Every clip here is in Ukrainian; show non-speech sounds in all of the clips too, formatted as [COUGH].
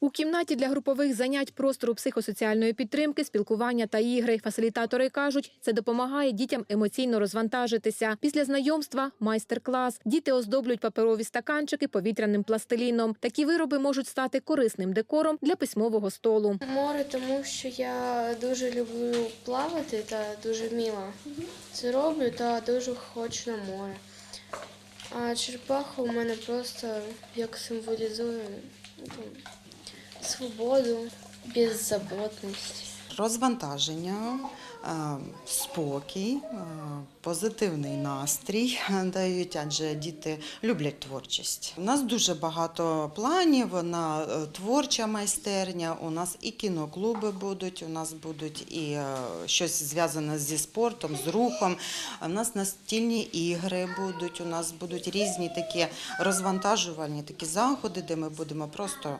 У кімнаті для групових занять простору психосоціальної підтримки, спілкування та ігри. Фасилітатори кажуть, це допомагає дітям емоційно розвантажитися. Після знайомства майстер-клас. Діти оздоблюють паперові стаканчики повітряним пластиліном. Такі вироби можуть стати корисним декором для письмового столу. Море, тому що я дуже люблю плавати та дуже вміло це роблю та дуже хочу на море. А черепаха у мене просто як символізує ну, свободу, беззаботність. Розвантаження, е, спокій, е, позитивний настрій [LAUGHS] дають, адже діти люблять творчість. У нас дуже багато планів на е, творча майстерня. У нас і кіноклуби будуть, у нас будуть і щось зв'язане зі спортом, з рухом. У нас настільні ігри будуть. У нас будуть різні такі розвантажувальні такі заходи, де ми будемо просто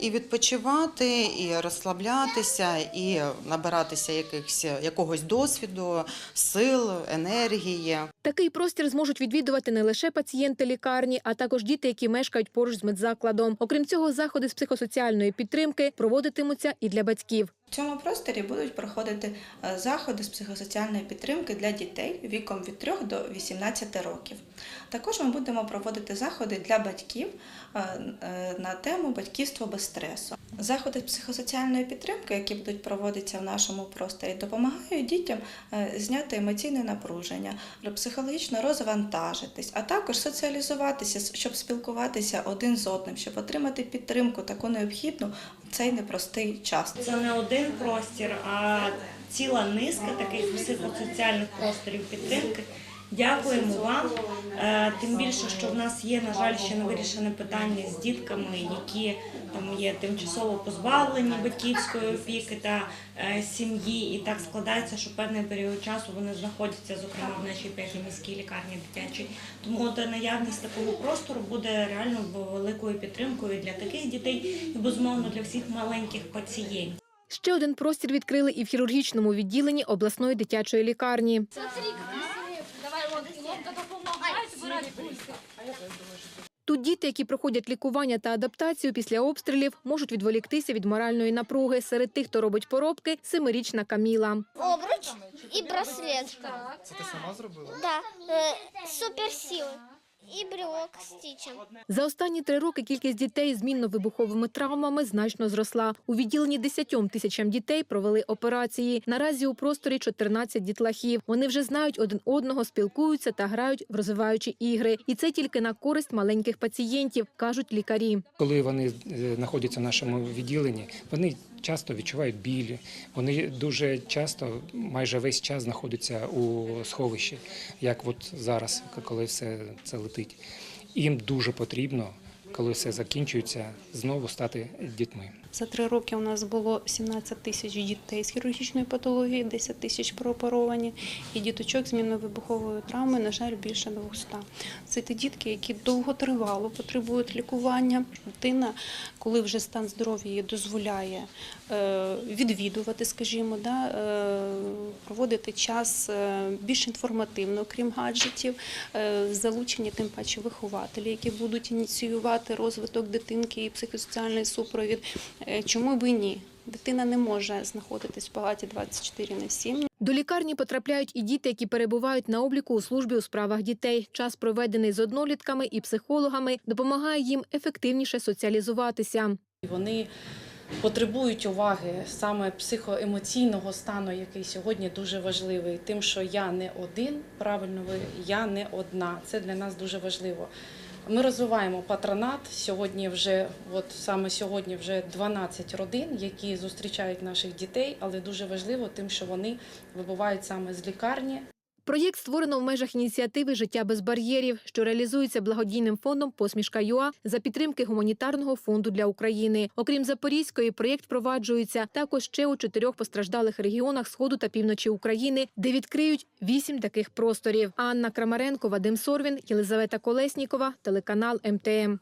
і відпочивати, і розслаблятися, і набиратися якихось, якогось досвіду, сил, енергії. Такий простір зможуть відвідувати не лише пацієнти лікарні, а також діти, які мешкають поруч з медзакладом. Окрім цього, заходи з психосоціальної підтримки проводитимуться і для батьків. В цьому просторі будуть проходити е, заходи з психосоціальної підтримки для дітей віком від 3 до 18 років. Також ми будемо проводити заходи для батьків е, е, на тему батьківство без стресу. Заходи з психосоціальної підтримки, які будуть проводитися в нашому просторі, допомагають дітям зняти емоційне напруження, психологічно розвантажитись, а також соціалізуватися, щоб спілкуватися один з одним, щоб отримати підтримку таку необхідну цей непростий час. Це не один простір, а ціла низка таких психосоціальних просторів підтримки. Дякуємо вам. Е, Тим більше, що в нас є, на жаль, ще не вирішене питання з дітками, які там є тимчасово позбавлені батьківської опіки та е, сім'ї. І так складається, що певний період часу вони знаходяться, зокрема в нашій п'ятій міській лікарні дитячій. Тому от наявність такого простору буде реально великою підтримкою для таких дітей і безумовно для всіх маленьких пацієнтів. Ще один простір відкрили і в хірургічному відділенні обласної дитячої лікарні. Тут діти, які проходять лікування та адаптацію після обстрілів, можуть відволіктися від моральної напруги. Серед тих, хто робить поробки, семирічна Каміла. обруч і браслет. Це ти сама зробила? Да, е. І з стічем. За останні три роки кількість дітей з мінно-вибуховими травмами значно зросла. У відділенні 10 тисячам дітей провели операції. Наразі у просторі 14 дітлахів. Вони вже знають один одного, спілкуються та грають в розвиваючі ігри. І це тільки на користь маленьких пацієнтів, кажуть лікарі. Коли вони е, знаходяться в нашому відділенні, вони часто відчувають білі. Вони дуже часто, майже весь час знаходяться у сховищі, як от зараз, коли все це летить. Їм дуже потрібно, коли все закінчується, знову стати дітьми. За три роки у нас було 17 тисяч дітей з хірургічною патологією, 10 тисяч прооперовані, і діточок з мінно-вибуховою травмою, на жаль, більше 200. Це ті дітки, які довготривало потребують лікування. Дитина, коли вже стан здоров'я їй дозволяє е, відвідувати, скажімо, да, е, проводити час е, більш інформативно, крім гаджетів, залучені тим паче вихователі, які будуть ініціювати розвиток дитинки і психосоціальний супровід. Е, Чому б і ні? Дитина не може знаходитись в палаті 24 на 7. До лікарні потрапляють і діти, які перебувають на обліку у службі у справах дітей. Час, проведений з однолітками і психологами, допомагає їм ефективніше соціалізуватися. Вони потребують уваги саме психоемоційного стану, який сьогодні дуже важливий. Тим, що я не один, правильно ви я не одна. Це для нас дуже важливо. Ми розвиваємо патронат. Сьогодні вже, от саме сьогодні, вже 12 родин, які зустрічають наших дітей, але дуже важливо тим, що вони вибувають саме з лікарні, Проєкт створено в межах ініціативи Життя без бар'єрів, що реалізується благодійним фондом Посмішка ЮА за підтримки гуманітарного фонду для України. Окрім Запорізької, проєкт впроваджується також ще у чотирьох постраждалих регіонах сходу та півночі України, де відкриють вісім таких просторів. Анна Крамаренко, Вадим Сорвін, Єлизавета Колеснікова, телеканал МТМ.